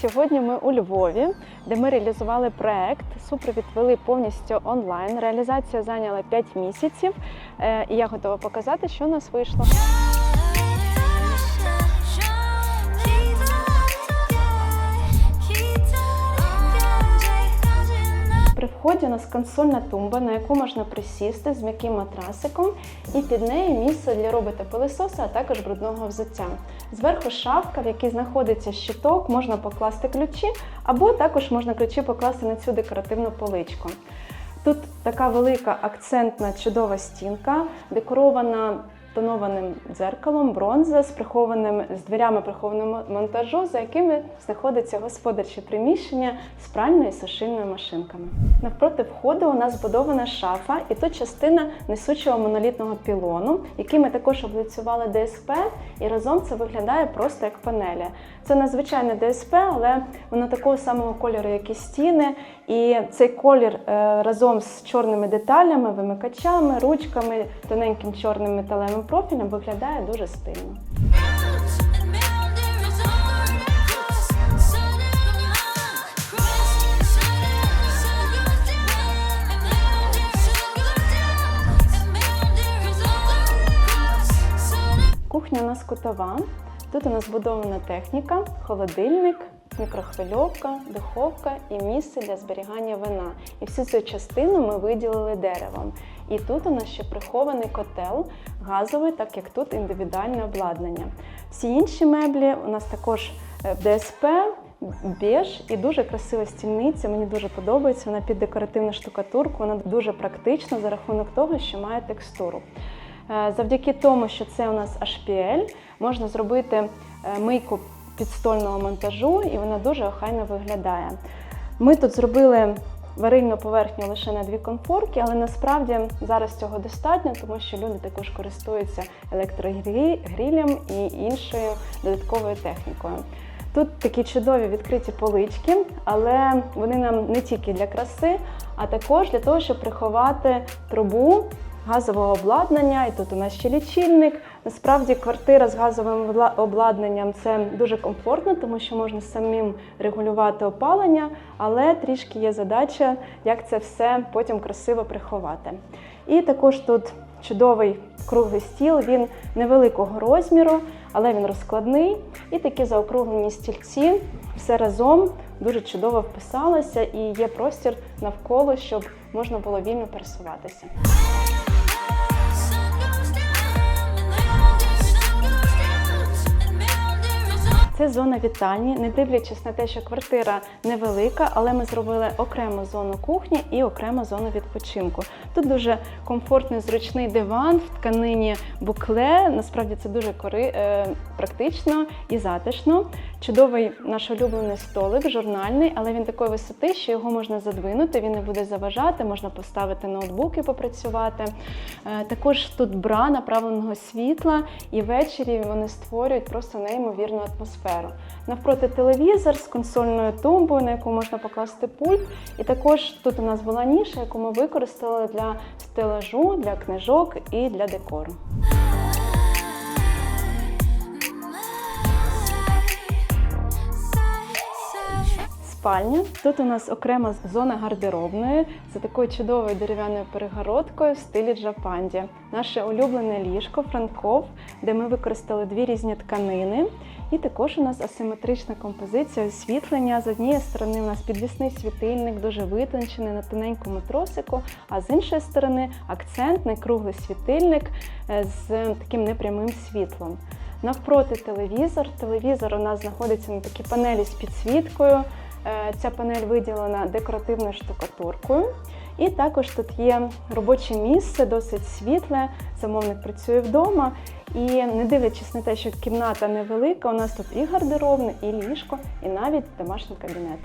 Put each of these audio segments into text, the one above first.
Сьогодні ми у Львові, де ми реалізували проект. Супровід вели повністю онлайн. Реалізація зайняла 5 місяців, Е, і я готова показати, що у нас вийшло. Вході у нас консольна тумба, на яку можна присісти з м'яким матрасиком, і під нею місце для робота пилисоса, а також брудного взуття. Зверху шафка, в якій знаходиться щиток, можна покласти ключі, або також можна ключі покласти на цю декоративну поличку. Тут така велика акцентна чудова стінка, декорована тонованим дзеркалом, бронза з прихованим з дверями прихованого монтажу, за якими знаходиться господарче приміщення з пральною і сушильною машинками. Навпроти входу у нас збудована шафа, і тут частина несучого монолітного пілону, який ми також облицювали ДСП, і разом це виглядає просто як панелі. Це надзвичайне ДСП, але воно такого самого кольору, як і стіни. І цей колір е, разом з чорними деталями, вимикачами, ручками, тоненьким чорним металевим профілем виглядає дуже стильно. Кухня у нас кутова. Тут у нас збудована техніка, холодильник, мікрохвильовка, духовка і місце для зберігання вина. І всю цю частину ми виділили деревом. І тут у нас ще прихований котел газовий, так як тут індивідуальне обладнання. Всі інші меблі у нас також е, ДСП, беж і дуже красива стільниця. Мені дуже подобається. Вона під декоративну штукатурку, вона дуже практична за рахунок того, що має текстуру. Е, Завдяки тому, що це у нас HPL, можна зробити е, мийку підстольного монтажу, і вона дуже охайно виглядає. Ми тут зробили варильну поверхню лише на дві конфорки, але насправді зараз цього достатньо, тому що люди також користуються електрогрілем і іншою додатковою технікою. Тут такі чудові відкриті полички, але вони нам не тільки для краси, а також для того, щоб приховати трубу газового обладнання. І тут у нас ще лічильник. Насправді квартира з газовим обла- обладнанням це дуже комфортно, тому що можна самим регулювати опалення, але трішки є задача, як це все потім красиво приховати. І також тут чудовий круглий стіл, він невеликого розміру, але він розкладний. І такі заокруглені стільці все разом дуже чудово вписалося і є простір навколо, щоб можна було вільно пересуватися. Це зона вітальні, не дивлячись на те, що квартира невелика, але ми зробили окрему зону кухні і окрему зону відпочинку. Тут дуже комфортний, зручний диван в тканині букле. Насправді це дуже кори... е, практично і затишно. Чудовий наш улюблений столик, журнальний, але він такої висоти, що його можна задвинути, він не буде заважати, можна поставити ноутбук і попрацювати. Е, Також тут бра направленого світла, і ввечері вони створюють просто неймовірну атмосферу. Навпроти телевізор з консольною тумбою, на яку можна покласти пульт. І також тут у нас була ніша, яку ми використали для стелажу, для книжок і для декору. Спальня. Тут у нас окрема зона гардеробної за такою чудовою дерев'яною перегородкою в стилі Джапанді. Наше улюблене ліжко Франков, де ми використали дві різні тканини. І також у нас асиметрична композиція освітлення. З однієї сторони у нас підвісний світильник, дуже витончений на тоненькому тросику, а з іншої сторони акцентний круглий світильник е, з таким непрямим світлом. Навпроти телевізор. Телевізор у нас знаходиться на такій панелі з підсвіткою. Е, Ця панель виділена декоративною штукатуркою. І також тут є робоче місце, досить світле. Замовник працює вдома. І не дивлячись на те, що кімната невелика, у нас тут і гардеробне, і ліжко, і навіть домашній кабінет.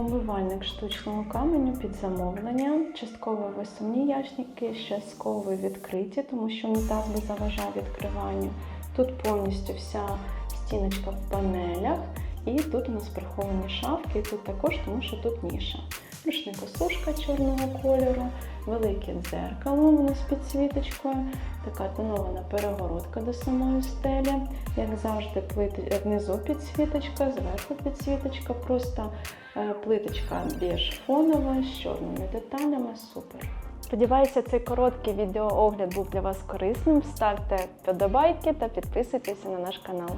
Умивальник штучного каменю під замовлення. Частково висувні ящики, частково відкриті, тому що унітаз би заважав відкриванню. Тут повністю вся стіночка в панелях, і тут у нас приховані шафки, і тут також, тому що тут ніша. Рушникосушка чорного кольору, велике дзеркало воно з підсвіточкою, така тонована перегородка до самої стелі. Як завжди, плити... внизу підсвіточка, зверху підсвіточка, просто е, плиточка більш фонова з чорними деталями. Супер. Сподіваюся, цей короткий відеоогляд був для вас корисним. Ставте вподобайки та підписуйтеся на наш канал.